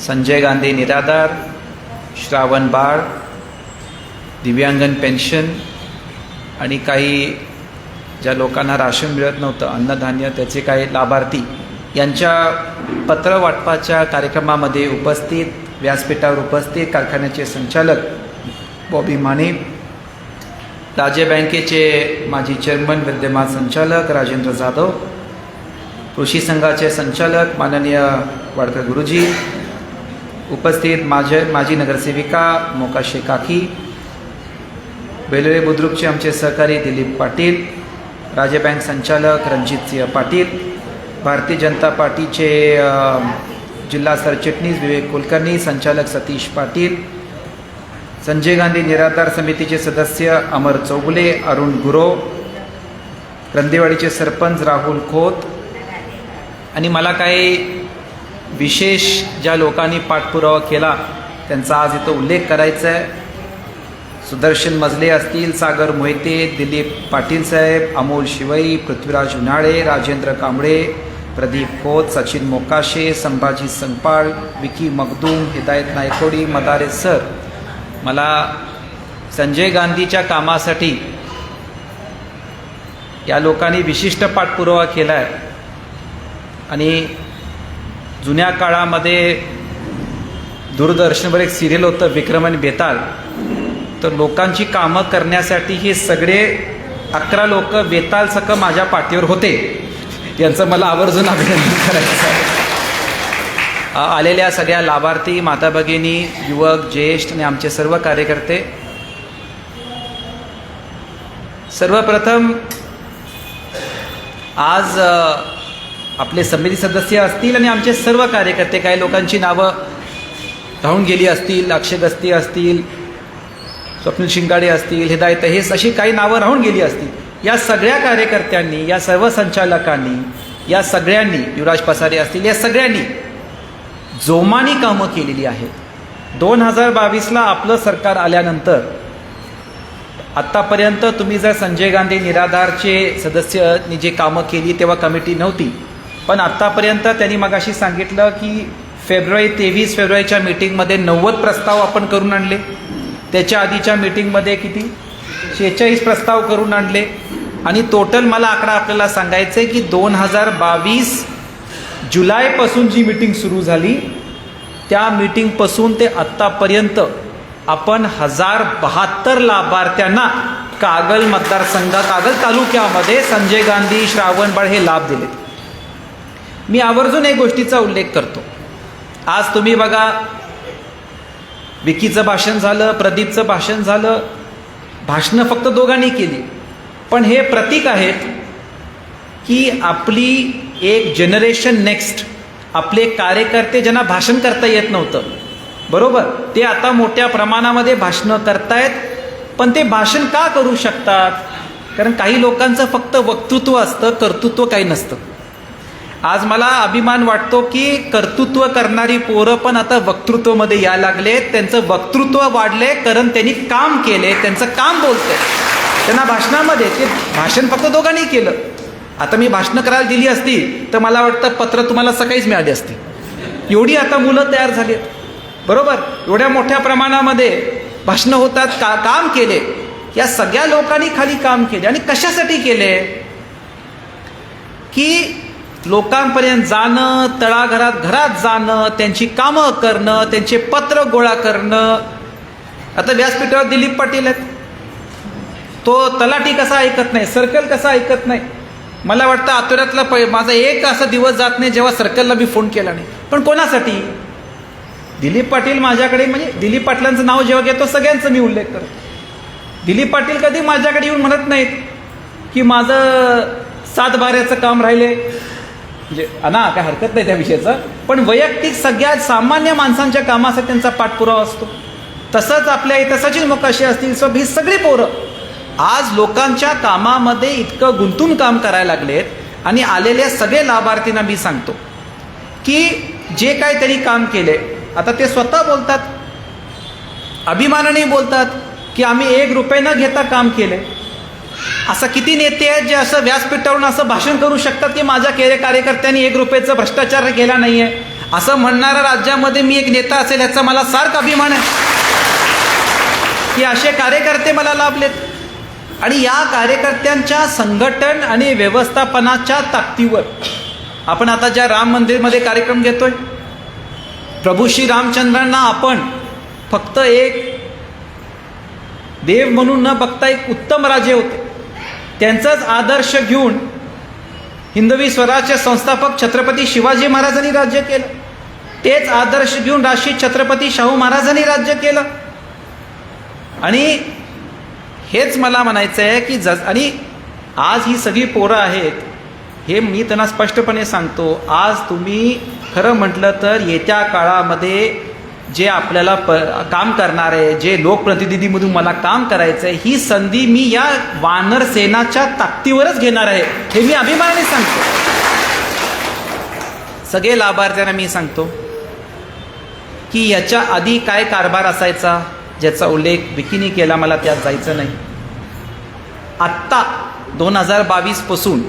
संजय गांधी निराधार श्रावण बाळ दिव्यांगन पेन्शन आणि काही ज्या लोकांना राशन मिळत नव्हतं अन्नधान्य त्याचे काही लाभार्थी यांच्या पत्र वाटपाच्या कार्यक्रमामध्ये उपस्थित व्यासपीठावर उपस्थित कारखान्याचे संचालक बॉबी माने राज्य बँकेचे माजी चेअरमन विद्यमान संचालक राजेंद्र जाधव कृषी संघाचे संचालक माननीय वाडकर गुरुजी उपस्थित माझे माजी नगरसेविका मोकाशे काकी बेलवे बुद्रुकचे आमचे सहकारी दिलीप पाटील राज्य बँक संचालक रणजितसिंह पाटील भारतीय जनता पार्टीचे जिल्हा सरचिटणीस विवेक कुलकर्णी संचालक सतीश पाटील संजय गांधी निराधार समितीचे सदस्य अमर चौगुले अरुण गुरो रंदेवाडीचे सरपंच राहुल खोत आणि मला काही विशेष ज्या लोकांनी पाठपुरावा केला त्यांचा आज इथं उल्लेख करायचा आहे सुदर्शन मजले असतील सागर मोहिते दिलीप पाटील साहेब अमोल शिवई पृथ्वीराज उन्हाळे राजेंद्र कांबळे प्रदीप खोत सचिन मोकाशे संभाजी संगपाळ विकी मगदूम हिदायत नायकोडी मदारे सर. मला संजय गांधीच्या कामासाठी या लोकांनी विशिष्ट पाठपुरावा केला आहे आणि जुन्या काळामध्ये दूरदर्शनवर एक सिरियल होतं विक्रम आणि बेताल. तर लोकांची कामं करण्यासाठी हे सगळे अकरा लोक बेतालसकं माझ्या पाठीवर होते. यांचं मला आवर्जून अभिनंदन करायचं आहे. आलेल्या सगळ्या लाभार्थी माता भगिनी युवक ज्येष्ठ आणि आमचे सर्व कार्यकर्ते. सर्वप्रथम आज आपले समिती सदस्य असतील आणि आमचे सर्व कार्यकर्ते काही लोकांची नावं राहून गेली असतील अक्षय गस्ती असतील स्वप्नील शिंगाडे असतील हिदायत हे अशी काही नावं राहून गेली असतील. या सगळ्या कार्यकर्त्यांनी या सर्व संचालकांनी या सगळ्यांनी युवराज पसारे असतील या सगळ्यांनी जोमानी कामं केलेली आहेत. दोन हजार बावीसला आपलं सरकार आल्यानंतर आत्तापर्यंत तुम्ही जर संजय गांधी निराधारचे सदस्यांनी जे कामं केली तेव्हा कमिटी नव्हती. पण आत्तापर्यंत त्यांनी मगाशी सांगितलं की फेब्रुवारी तेवीस फेब्रुवारीच्या मीटिंगमध्ये नव्वद प्रस्ताव आपण करून आणले. त्याच्या आधीच्या मीटिंगमध्ये किती? शेहेचाळीस प्रस्ताव करून आणले. आणि टोटल मला आकडा आपल्याला सांगायचं आहे की दोन हजार बावीस जुलैपासून जी मीटिंग सुरू झाली त्या मीटिंगपासून ते आत्तापर्यंत आपण हजार बहात्तर लाभार्थ्यांना कागल मतदारसंघ कागल तालुक्यामध्ये संजय गांधी श्रावणबाळ हे लाभ दिलेत. मी आवर्जून एक गोष्टीचा उल्लेख करतो. आज तुम्ही बघा विकीचं भाषण झालं प्रदीपचं भाषण झालं भाषणं फक्त दोघांनी केली. पण हे प्रतीक आहेत की आपली एक जनरेशन नेक्स्ट आपले कार्यकर्ते ज्यांना भाषण करता येत नव्हतं. बरोबर? ते आता मोठ्या प्रमाणामध्ये भाषणं करतायत पण ते भाषण का करू शकतात? कारण काही लोकांचं फक्त वक्तृत्व असतं कर्तृत्व काही नसतं. आज मला अभिमान वाटतो की कर्तृत्व करणारी पोरं पण आता वक्तृत्वमध्ये यायला लागलेत त्यांचं वक्तृत्व वाढले कारण त्यांनी काम केले त्यांचं काम बोलतंय. त्यांना भाषणामध्ये ते भाषण फक्त दोघांनी केलं. आता मी भाषणं करायला दिली असती तर मला वाटतं पत्र तुम्हाला सकाळीच मिळाली असती. एवढी आता मुलं तयार झालीत बरोबर? एवढ्या मोठ्या प्रमाणामध्ये भाषणं होतात का काम केले. या सगळ्या लोकांनी खाली काम केले. आणि कशासाठी केले? की लोकांपर्यंत जाणं तळाघरात घरात जाणं त्यांची कामं करणं त्यांचे पत्र गोळा करणं. आता व्यासपीठावर दिलीप पाटील आहेत. तो तलाठी कसा ऐकत नाही सर्कल कसा ऐकत नाही? मला वाटतं आतुरातला पै माझा एक असा दिवस जात नाही जेव्हा सर्कलला मी फोन केला नाही. पण कोणासाठी? दिलीप पाटील माझ्याकडे म्हणजे दिलीप पाटलांचं नाव जेव्हा घेतो सगळ्यांचं मी उल्लेख करतो. दिलीप पाटील कधी माझ्याकडे येऊन म्हणत नाहीत की माझं सात बाऱ्याचं काम राहिले. म्हणजे ना काय हरकत नाही त्या विषयाचं. पण वैयक्तिक सगळ्या सामान्य माणसांच्या कामासाठी त्यांचा पाठपुरावा असतो. तसंच आपल्या इथं सचिन मोकाशी असतील सब ही सगळी पोरं. आज लोकांच्या कामामध्ये इतकं गुंतून काम करायला लागलेत आणि आलेल्या सगळे लाभार्थींना मी सांगतो की जे काय त्यांनी काम केले आता ते स्वतः बोलतात. अभिमानाने बोलतात की आम्ही एक रुपये न घेता काम केले. असं किती नेते आहेत जे असं व्यासपीठावरून असं भाषण करू शकतात की माझ्या केले कार्यकर्त्यांनी एक रुपयाचा भ्रष्टाचार केला नाही आहे असं म्हणणाऱ्या राज्यामध्ये मी एक नेता असेल याचा मला सार्क अभिमान आहे. की असे कार्यकर्ते मला लाभलेत. आणि या कार्यकर्त्यांच्या संघटन आणि व्यवस्थापनाच्या ताकदीवर आपण आता ज्या राम मंदिरमध्ये कार्यक्रम घेतोय प्रभू श्री रामचंद्रांना आपण फक्त एक देव म्हणून न बघता एक उत्तम राजे होते. त्यांचाच आदर्श घेऊन हिंदवी स्वराज्य संस्थापक छत्रपती शिवाजी महाराजांनी राज्य केलं. तेच आदर्श घेऊन राशी छत्रपती शाहू महाराजांनी राज्य केलं. आणि हेच मला म्हणायचं आहे की जस आणि आज ही सगळी पोरं आहेत हे मी त्यांना स्पष्टपणे सांगतो आज तुम्ही खरं म्हटलं तर येत्या काळामध्ये जे आपल्याला प काम करणार आहे जे लोकप्रतिनिधीमधून मला काम करायचं आहे ही संधी मी या वानर सेनाच्या ताकदीवरच घेणार आहे हे मी अभिमानाने सांगतो. सगळे लाभार्थ्यांना मी सांगतो की याच्या आधी काय कारभार असायचा ज्याचा उल्लेख विकीने केला मला त्यात जायचं नाही. आत्ता दोन हजार बावीसपासून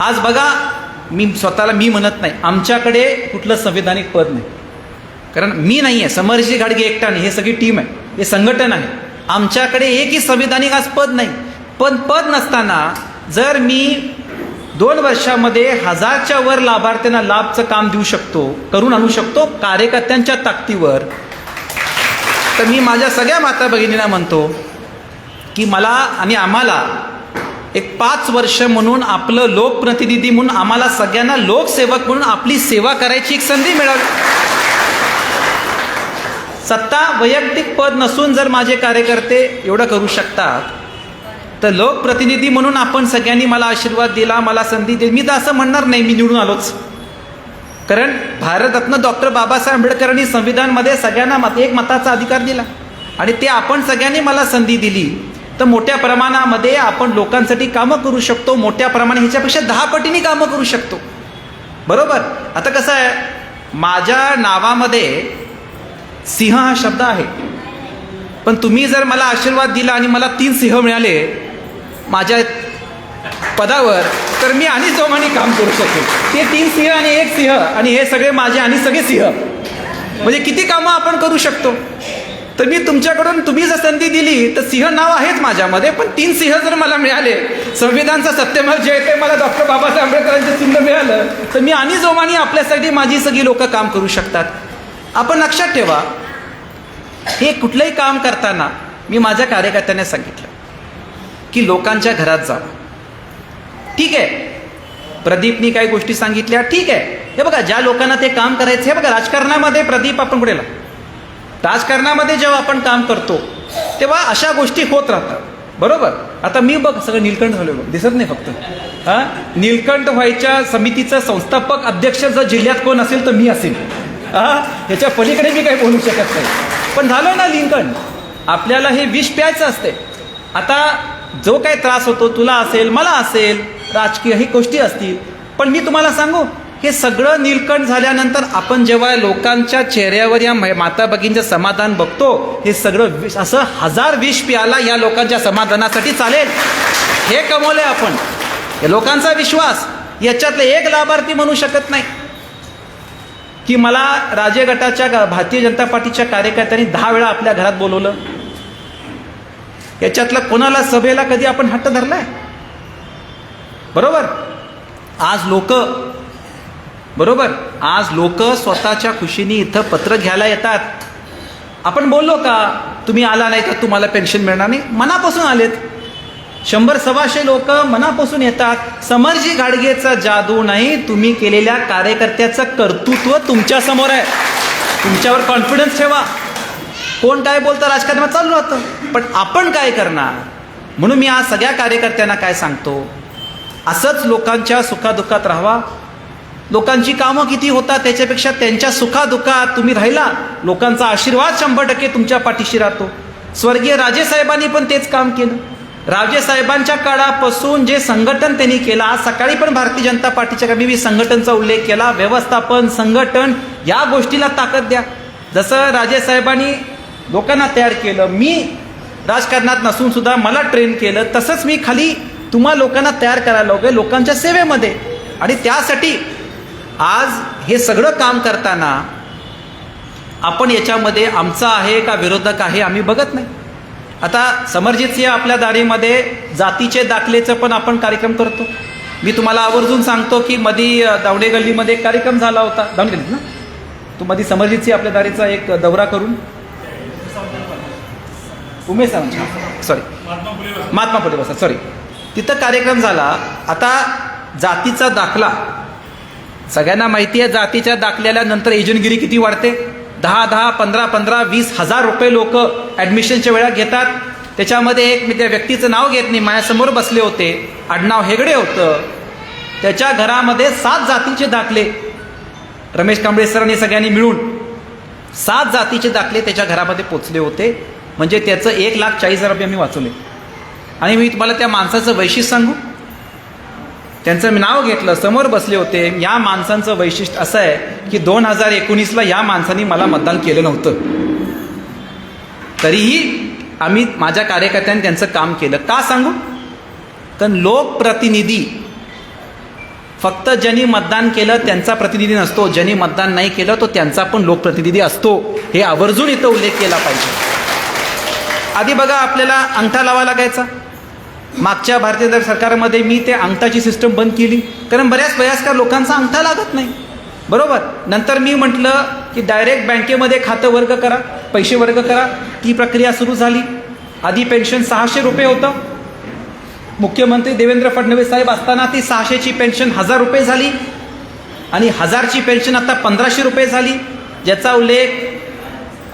आज बघा मी स्वतःला मी म्हणत नाही आमच्याकडे कुठलं संविधानिक पद नाही. कारण मी नाही आहे समरजी गाडगे एकटा नाही हे सगळी टीम आहे हे संघटन आहे. आमच्याकडे एकही संविधानिक आज पद नाही. पण पद नसताना जर मी दोन वर्षामध्ये हजारच्या वर लाभार्थ्यांना लाभचं काम देऊ शकतो करून आणू शकतो कार्यकर्त्यांच्या ताकदीवर तर मी माझ्या सगळ्या माता भगिनींना म्हणतो की मला आणि आम्हाला एक पाच वर्ष म्हणून आपलं लोकप्रतिनिधी म्हणून आम्हाला सगळ्यांना लोकसेवक म्हणून आपली सेवा करायची एक संधी मिळावी. सत्ता वैयक्तिक पद नसून जर माझे कार्यकर्ते एवढं करू शकतात तर लोकप्रतिनिधी म्हणून आपण सगळ्यांनी मला आशीर्वाद दिला मला संधी दिली. मी तर असं म्हणणार नाही मी निवडून आलोच. कारण भारतरत्न डॉक्टर बाबासाहेब आंबेडकरांनी संविधानमध्ये सगळ्यांना मत एक मताचा अधिकार दिला. आणि ते आपण सगळ्यांनी मला संधी दिली. तर मोठ्या प्रमाणामध्ये आपण लोकांसाठी कामं करू शकतो मोठ्या प्रमाणात ह्याच्यापेक्षा दहा पटीने कामं करू शकतो. बरोबर? आता कसं आहे? माझ्या नावामध्ये सिंह हा शब्द आहे. पण तुम्ही जर मला आशीर्वाद दिला आणि मला तीन सिंह मिळाले माझ्या पदावर तर मी आणि जोमाने काम करू शकेल ते तीन सिंह आणि एक सिंह आणि हे सगळे माझे आणि सगळे सिंह. म्हणजे किती कामं आपण करू शकतो? तर मी तुमच्याकडून तुम्ही जर संधी दिली तर सिंह नाव आहेच माझ्यामध्ये पण तीन सिंह जर मला मिळाले संविधानचा सत्यमल जे ते मला डॉक्टर बाबासाहेब आंबेडकरांचं चिन्ह मिळालं तर मी आणि जोमाने आपल्यासाठी माझी सगळी लोक काम करू शकतात. आपण लक्षात ठेवा हे कुठलंही काम करताना मी माझ्या कार्यकर्त्यांना सांगितलं की लोकांच्या घरात जावं ठीक आहे. प्रदीपनी काही गोष्टी सांगितल्या ठीक आहे. हे बघा ज्या लोकांना ते काम करायचं हे बघा राजकारणामध्ये प्रदीप आपण कुठेला राजकारणामध्ये जेव्हा आपण काम करतो तेव्हा अशा गोष्टी होत राहतात. बरोबर? आता मी बघ सगळं नीलकंठ झालो बघ दिसत नाही फक्त. हा? नीलकंठ व्हायच्या समितीचं संस्थापक अध्यक्ष जर जिल्ह्यात कोण असेल तर मी असेल ह्याच्या पलीकडे मी काही बोलू शकत नाही. पण झालं ना लिंकन? आपल्याला हे विष प्यायचं असते आता जो काही त्रास होतो तुला असेल मला असेल राजकीय ही गोष्टी असतील. पण मी तुम्हाला सांगू हे सगळं नीलकंठ झाल्यानंतर आपण जेव्हा लोकांच्या चेहऱ्यावर या मै- माता भगिनीचं समाधान बघतो हे सगळं विष असं हजार विष प्याला या लोकांच्या समाधानासाठी चालेल. हे कमवलंय आपण. लोकांचा विश्वास याच्यातले एक लाभार्थी म्हणू शकत नाही. की मला राजे गटाच्या भारतीय जनता पार्टीच्या कार्यकर्त्यांनी दहा वेळा आपल्या घरात बोलवलं. याच्यातलं कोणाला सभेला कधी आपण हट्ट धरलाय? बरोबर? आज लोक बरोबर? आज लोक स्वतःच्या खुशीने इथं पत्र घ्यायला येतात. आपण बोललो का तुम्ही आला नाही तर तुम्हाला पेन्शन मिळणार नाही? मनापासून आलेत. शंभर सव्वाशे लोक मनापासून येतात समरजी गाडगेचा जादू नाही तुम्ही केलेल्या कार्यकर्त्याचं कर्तृत्व तुमच्यासमोर आहे. तुमच्यावर कॉन्फिडन्स ठेवा. कोण काय बोलतं राजकारणात चालू राहतं. पण आपण काय करणार? म्हणून मी आज सगळ्या कार्यकर्त्यांना काय सांगतो? असंच लोकांच्या सुखादुःखात राहावा. लोकांची कामं किती होतात त्याच्यापेक्षा त्यांच्या सुखादुःखात तुम्ही राहिला लोकांचा आशीर्वाद शंभर टक्के तुमच्या पाठीशी राहतो. स्वर्गीय राजेसाहेबांनी पण तेच काम केलं. राजेसाहेबांच्या काळापासून जे संघटन त्यांनी केलं आज सकाळी पण भारतीय जनता पार्टीच्या मी मी संघटनचा उल्लेख केला व्यवस्थापन संघटन या गोष्टीला ताकद द्या. जसं राजे साहेबांनी लोकांना तयार केलं मी राजकारणात नसून सुद्धा मला ट्रेन केलं तसंच मी खाली तुम्हा लोकांना तयार करायला लागलोय लोकांच्या सेवेमध्ये. आणि त्यासाठी आज हे सगळं काम करताना आपण याच्यामध्ये आमचा आहे का विरोधक आहे आम्ही बघत नाही. आता समरजित सिंह आपल्या दाढीमध्ये जातीचे दाखलेचं पण आपण कार्यक्रम करतो. मी तुम्हाला आवर्जून सांगतो की मधी दावडे गल्लीमध्ये एक कार्यक्रम झाला होता. दावडे गल्लीत ना? तू मधी समरजित सिंह आपल्या दाढीचा एक दौरा करून. उमेश सॉरी महात्मा फुले बसा. सॉरी तिथं कार्यक्रम झाला. आता जातीचा दाखला. सगळ्यांना माहिती आहे जातीच्या दाखल्याला नंतर एजंटगिरी किती वाढते? दहा दहा पंधरा पंधरा वीस हजार रुपये लोक ॲडमिशनच्या वेळा घेतात. त्याच्यामध्ये एक मी त्या व्यक्तीचं नाव घेत नाही माझ्यासमोर बसले होते. आडनाव हेगडे होतं. त्याच्या घरामध्ये सात जातीचे दाखले. रमेश कांबळे सरांनी सगळ्यांनी मिळून सात जातीचे दाखले त्याच्या घरामध्ये पोचले होते. म्हणजे त्याचं एक लाख चाळीस हजार रुपये मी वाचवले. आणि मी तुम्हाला त्या माणसाचं वैशिष्ट्य सांगू. त्यांचं मी नाव घेतलं समोर बसले होते. या माणसांचं वैशिष्ट्य असं आहे की दोन हजार एकोणीसला या माणसांनी मला मतदान केलं नव्हतं. तरीही आम्ही माझ्या कार्यकर्त्यांनी त्यांचं काम केलं. का सांगू? कारण लोकप्रतिनिधी फक्त ज्यांनी मतदान केलं त्यांचा प्रतिनिधी नसतो. ज्यांनी मतदान नाही केलं तो त्यांचा पण लोकप्रतिनिधी असतो. हे आवर्जून इथं उल्लेख केला पाहिजे. आधी बघा आपल्याला अंगठा लावा लागायचा. मागच्या भारतीय दर सरकारमध्ये मी ते अंगठाची सिस्टम बंद केली. कारण बऱ्याच वयस्कर लोकांचा अंगठा लागत नाही. बरोबर? नंतर मी म्हटलं की डायरेक्ट बँकेमध्ये खातं वर्ग करा. पैसे वर्ग करा. ती प्रक्रिया सुरू झाली. आधी पेन्शन सहाशे रुपये होतं. मुख्यमंत्री देवेंद्र फडणवीस साहेब असताना ती सहाशेची पेन्शन हजार रुपये झाली. आणि हजारची पेन्शन आता पंधराशे रुपये झाली. ज्याचा उल्लेख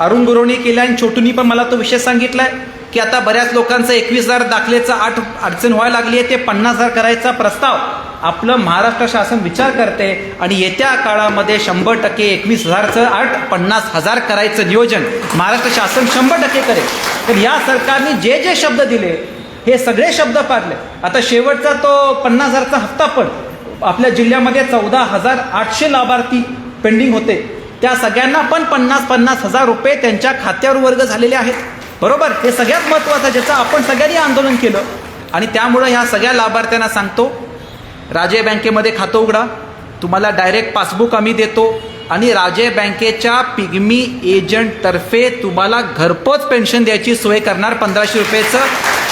अरुण गुरवणी केला आणि छोटूनी पण मला तो विषय सांगितला आहे की आता बऱ्याच लोकांचं एकवीस हजार दाखलेचं आठ अडचण व्हायला लागली आहे. ते पन्नास हजार करायचा प्रस्ताव. आपलं महाराष्ट्र शासन विचार करते आणि येत्या काळामध्ये शंभर टक्के एकवीस हजारचं आठ पन्नास हजार करायचं नियोजन महाराष्ट्र शासन शंभर टक्के करेल. तर या सरकारने जे जे शब्द दिले हे सगळे शब्द पाडले. आता शेवटचा तो पन्नास हजारचा हप्ता पण. आपल्या जिल्ह्यामध्ये चौदा हजार आठशे लाभार्थी पेंडिंग होते. त्या सगळ्यांना पण पन्नास पन्नास हजार रुपये त्यांच्या खात्यावर वर्ग झालेले आहेत. बरोबर? हे सगळ्यात महत्त्वाचं ज्याचं आपण सगळ्यांनी आंदोलन केलं. आणि त्यामुळं ह्या सगळ्या लाभार्थ्यांना सांगतो राजे बँकेमध्ये खातं उघडा. तुम्हाला डायरेक्ट पासबुक आम्ही देतो आणि राजे बँकेच्या पिगमी एजंटतर्फे तुम्हाला घरपोच पेन्शन द्यायची सोय करणार पंधराशे रुपयेचं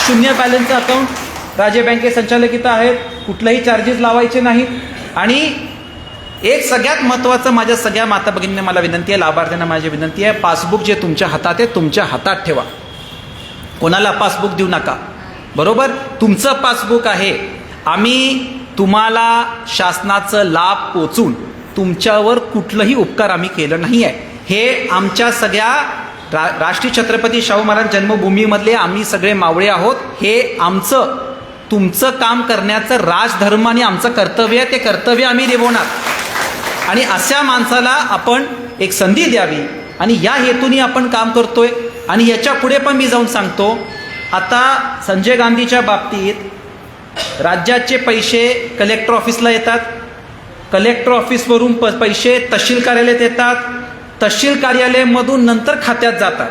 शून्य बॅलन्सचं अकाउंट राजे बँके संचालकित आहेत कुठलेही चार्जेस लावायचे नाहीत. आणि एक सगळ्यात महत्त्वाचं माझ्या सगळ्या माता भगिनींना मला विनंती आहे लाभार्थ्यांना माझी विनंती आहे पासबुक जे तुमच्या हातात आहे तुमच्या हातात ठेवा. कोणाला पासबुक देऊ नका. बरोबर? तुमचं पासबुक आहे. आम्ही तुम्हाला शासनाचं लाभ पोचून तुमच्यावर कुठलंही उपकार आम्ही केलं नाही आहे हे आमच्या सगळ्या रा राष्ट्रीय छत्रपती शाहू महाराज जन्मभूमीमधले आम्ही सगळे मावळे आहोत. हे आमचं तुमचं काम करण्याचं राजधर्म आणि आमचं कर्तव्य आहे. ते कर्तव्य आम्ही निभवणार आणि अशा माणसाला आपण एक संधी द्यावी आणि या हेतूने आपण काम करतोय. आणि याच्यापुढे पण मी जाऊन सांगतो. आता संजय गांधीच्या बाबतीत राज्याचे पैसे कलेक्टर ऑफिसला येतात. कलेक्टर ऑफिसवरून प पैसे तहसील कार्यालयात येतात. तहसील कार्यालयामधून नंतर खात्यात जातात.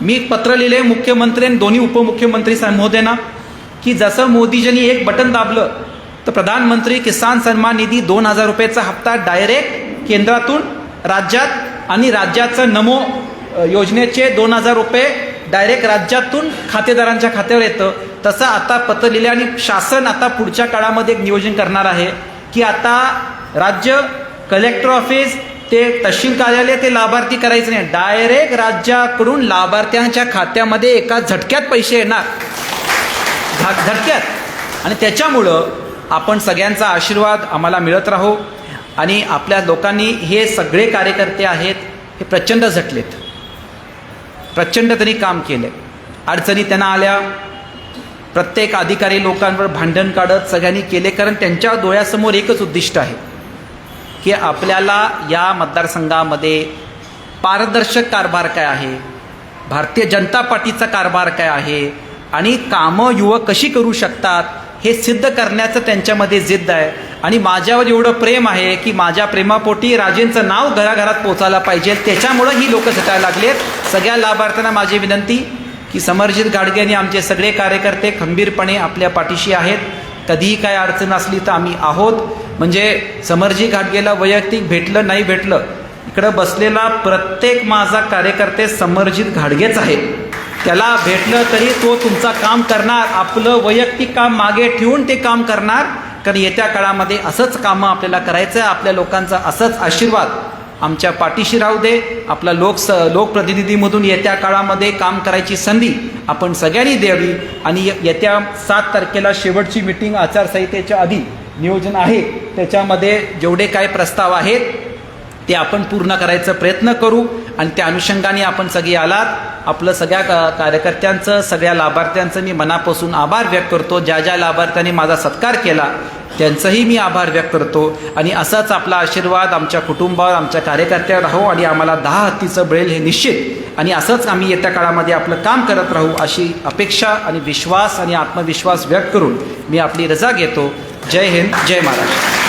मी एक पत्र लिहिले मुख्यमंत्री आणि दोन्ही उपमुख्यमंत्री महोदयांना की जसं मोदीजींनी एक बटन दाबलं तर प्रधानमंत्री किसान सन्मान निधी दोन हजार रुपयाचा हप्ता डायरेक्ट केंद्रातून राज्यात आणि राज्याचं नमो योजनेचे दोन हजार रुपये डायरेक्ट राज्यातून खातेदारांच्या खात्यावर येतं. तसं आता पत्र लिहिले आणि शासन आता पुढच्या काळामध्ये एक नियोजन करणार आहे की आता राज्य कलेक्टर ऑफिस ते तहसील कार्यालय ते लाभार्थी करायचं नाही. डायरेक्ट राज्याकडून लाभार्थ्यांच्या खात्यामध्ये एका झटक्यात पैसे येणार. झटक्यात. आणि त्याच्यामुळं आपण सगळ्यांचा आशीर्वाद आम्हाला मिळत राहो आणि आपल्या लोकांनी हे सगळे कार्यकर्ते आहेत हे प्रचंड झटलेत. प्रचंड त्यांनी काम केलं अडचणी त्यांना आल्या. प्रत्येक अधिकारी लोकांवर भांडण काढत सगळ्यांनी केले कारण त्यांच्या डोळ्यासमोर एकच उद्दिष्ट आहे की आपल्याला या मतदारसंघामध्ये पारदर्शक कारभार काय आहे भारतीय जनता पार्टीचा कारभार काय आहे आणि कामं युवक कशी करू शकतात हे सिद्ध करण्याचं त्यांच्यामध्ये जिद्द आहे. आणि माझ्यावर एवढं प्रेम आहे की माझ्या प्रेमापोटी राजेंचं नाव घराघरात पोचायला पाहिजे त्याच्यामुळं ही लोक झटायला आहेत सगळ्या लाभार्थ्यांना माझी विनंती की समरजित गाडगे आणि आमचे सगळे कार्यकर्ते खंबीरपणे आपल्या पाठीशी आहेत. कधीही काय अडचण असली तर आम्ही आहोत. म्हणजे समरजी घाटगेला वैयक्तिक भेटलं नाही भेटलं इकडं बसलेला प्रत्येक माझा कार्यकर्ते समरजित घाडगेच आहे. त्याला भेटलं तरी तो तुमचा काम करणार आपलं वैयक्तिक काम मागे ठेवून ते काम करणार. कारण येत्या काळामध्ये असंच कामं आपल्याला करायचं आहे आपल्या लोकांचा असंच आशीर्वाद. आमच्या पाठीशी राहू दे. आपला लोक स लोकप्रतिनिधीमधून येत्या काळामध्ये काम करायची संधी आपण सगळ्यांनी द्यावी. आणि येत्या सात तारखेला शेवटची मिटिंग आचारसंहितेच्या आधी नियोजन आहे. त्याच्यामध्ये जेवढे काय प्रस्ताव आहेत ते आपण पूर्ण करायचा प्रयत्न करू. आणि त्या अनुषंगाने आपण सगळे आलात. आपलं सगळ्या का- कार्यकर्त्यांचं सगळ्या लाभार्थ्यांचं मी मनापासून आभार व्यक्त करतो. ज्या ज्या लाभार्थ्यांनी माझा सत्कार केला त्यांचंही मी आभार व्यक्त करतो. आणि असाच आपला आशीर्वाद आमच्या कुटुंबावर आमच्या कार्यकर्त्यावर राहू आणि आम्हाला दहा हत्तीचं मिळेल हे निश्चित आणि असंच आम्ही येत्या काळामध्ये आपलं काम करत राहू अशी अपेक्षा आणि विश्वास आणि आत्मविश्वास व्यक्त करून मी आपली रजा घेतो. जय हिंद जय महाराष्ट्र.